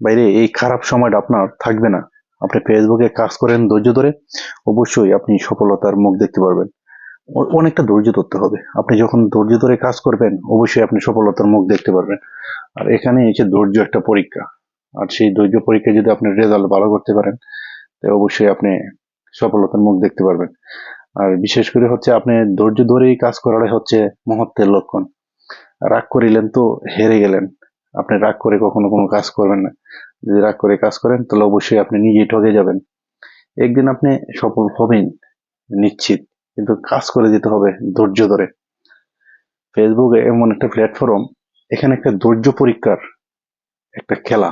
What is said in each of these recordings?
বাইরে এই খারাপ সময়টা আপনার থাকবে না। আপনি ফেসবুকে কাজ করেন ধৈর্য ধরে, অবশ্যই আপনি সফলতার মুখ দেখতে পারবেন। অনেকটা ধৈর্য ধরতে হবে। আপনি যখন ধৈর্য ধরে কাজ করবেন, অবশ্যই আপনি সফলতার মুখ দেখতে পারবেন। আর এখানে যে ধৈর্য একটা পরীক্ষা, আর সেই ধৈর্য পরীক্ষায় যদি আপনি রেজাল্ট ভালো করতে পারেন তাহলে অবশ্যই আপনি সফলতার মুখ দেখতে পারবেন। আর বিশেষ করে হচ্ছে আপনি ধৈর্য ধরেই কাজ করাটাই হচ্ছে মহত্বের লক্ষণ। রাগ করিলেন তো হেরে গেলেন। আপনি রাগ করে কখনো কোনো কাজ করবেন না। যদি রাগ করে কাজ করেন, তাহলে অবশ্যই আপনি নিজেই ঠকে যাবেন। একদিন আপনি সফল হবেন, নিশ্চিত, কিন্তু কাজ করে যেতে হবে ধৈর্য ধরে। ফেসবুক এমন একটা প্ল্যাটফর্ম এখানে একটা ধৈর্য পরীক্ষার একটা খেলা।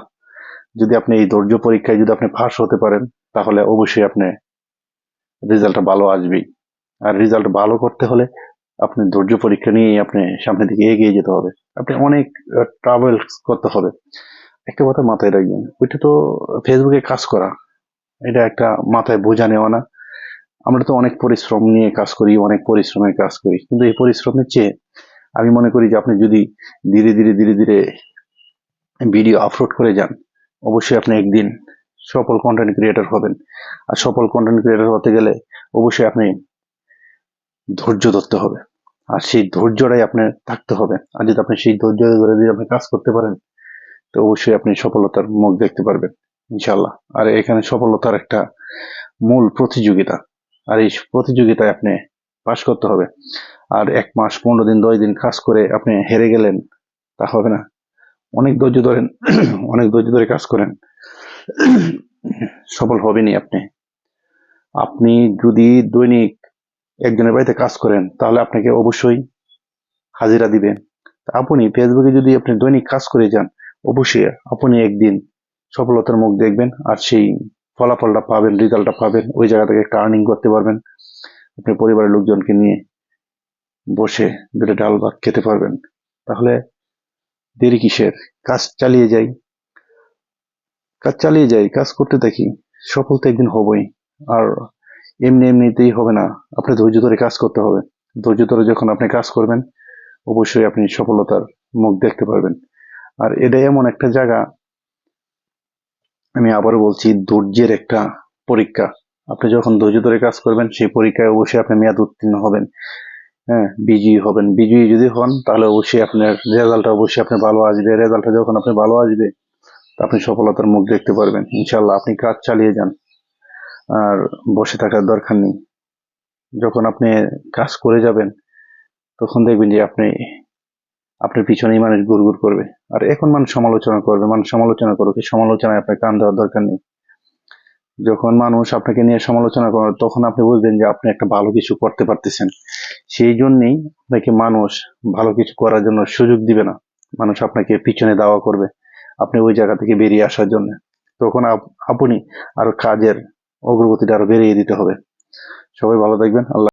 যদি আপনি এই ধৈর্য পরীক্ষায় যদি আপনি ফাঁস হতে পারেন, তাহলে অবশ্যই আপনি রেজাল্টটা ভালো আসবেই। আর রেজাল্ট ভালো করতে হলে আপনি ধৈর্য পরীক্ষা নিয়ে আপনি সামনের দিকে এগিয়ে যেতে হবে। আপনি অনেক ট্রাভেল করতে হবে। একটা কথা মাথায় রাখবেন, ওইটা তো ফেসবুকে কাজ করা। এটা একটা মাথায় বোঝা নেওয়া না। আমরা তো অনেক পরিশ্রম নিয়ে কাজ করি, অনেক পরিশ্রমের কাজ করি। কিন্তু এই পরিশ্রমের চেয়ে আমি মনে করি যে আপনি যদি ধীরে ধীরে ধীরে ধীরে ভিডিও আপলোড করে যান, অবশ্যই আপনি একদিন সফল কন্টেন্ট ক্রিয়েটর হবেন। আর সফল কন্টেন্ট ক্রিয়েটর হতে গেলে অবশ্যই আপনি ধৈর্য ধরতে হবে। আর সেই ধৈর্যটাই আপনার থাকতে হবে। আর যদি আপনি সেই ধৈর্য ধরে যদি আপনি কাজ করতে পারেন, তো অবশ্যই আপনি সফলতার মুখ দেখতে পারবেন ইনশাল্লাহ আর এখানে সফলতার একটা মূল প্রতিযোগিতা। আর এই প্রতিযোগিতায় আপনি পাশ করতে হবে। আর এক মাস, পনেরো দিন, দশ দিন কাজ করে আপনি হেরে গেলেন, তা হবে না। অনেক ধৈর্য ধরেন, অনেক ধৈর্য ধরে কাজ করেন। সফল হবেনি আপনি। আপনি যদি দৈনিক একজনের বাড়িতে কাজ করেন, তাহলে আপনাকে অবশ্যই হাজিরা দিবেন আপনি ফেসবুকে যদি আপনি দৈনিক কাজ করে যান, অবশ্যই আপনি একদিন সফলতার মুখ দেখবেন আর সেই ফলাফলটা পাবেন, রেজাল্টটা পাবেন, ওই জায়গা থেকে একটা আর্নিং করতে পারবেন। আপনি পরিবারের লোকজনকে নিয়ে বসে দুটো ডাল ভাত খেতে পারবেন। তাহলে দেরি কিসের? কাজ চালিয়ে যাই। কাজ চালিয়ে যাই, কাজ করতে থাকি, সফল তো একদিন হবই। আর এমনি এমনিতেই হবে না। আপনি ধৈর্য ধরে কাজ করতে হবে। ধৈর্য ধরে যখন আপনি কাজ করবেন, অবশ্যই আপনি সফলতার মুখ দেখতে পারবেন। আর এটাই এমন একটা জায়গা, আমি আবারও বলছি, ধৈর্যের একটা পরীক্ষা। আপনি যখন ধৈর্য ধরে কাজ করবেন, সেই পরীক্ষায় অবশ্যই আপনি মেয়াদ উত্তীর্ণ হবেন। হ্যাঁ বিজয়ী হবেন। বিজয়ী যদি হন, তাহলে অবশ্যই আপনার রেজাল্টটা অবশ্যই আপনার ভালো আসবে। রেজাল্টটা যখন আপনি ভালো আসবে আপনি সফলতার মুখ দেখতে পারবেন। ইনশাল্লাহ আপনি কাজ চালিয়ে যান। আর বসে থাকার দরকার নেই। যখন আপনি কাজ করে যাবেন, তখন দেখবেন যে আপনি আপনার পিছনেই মানুষ গুড় করবে। আর এখন মানুষ সমালোচনা করবে, মানুষ সমালোচনা করবে সমালোচনায় আপনার কান দেওয়ার দরকার নেই। যখন মানুষ আপনাকে নিয়ে সমালোচনা করে, তখন আপনি বুঝবেন যে আপনি একটা ভালো কিছু করতে পারতেছেন। সেই জন্যেই আপনাকে মানুষ ভালো কিছু করার জন্য সুযোগ দিবে না। মানুষ আপনাকে পিছনে দাওয়া করবে, আপনি ওই জায়গা থেকে বেরিয়ে আসার জন্য। তখন আপ- আপনি আরও কাজের অগ্রগতিটা আরও বেড়িয়ে দিতে হবে। সবাই ভালো থাকবেন। আল্লাহ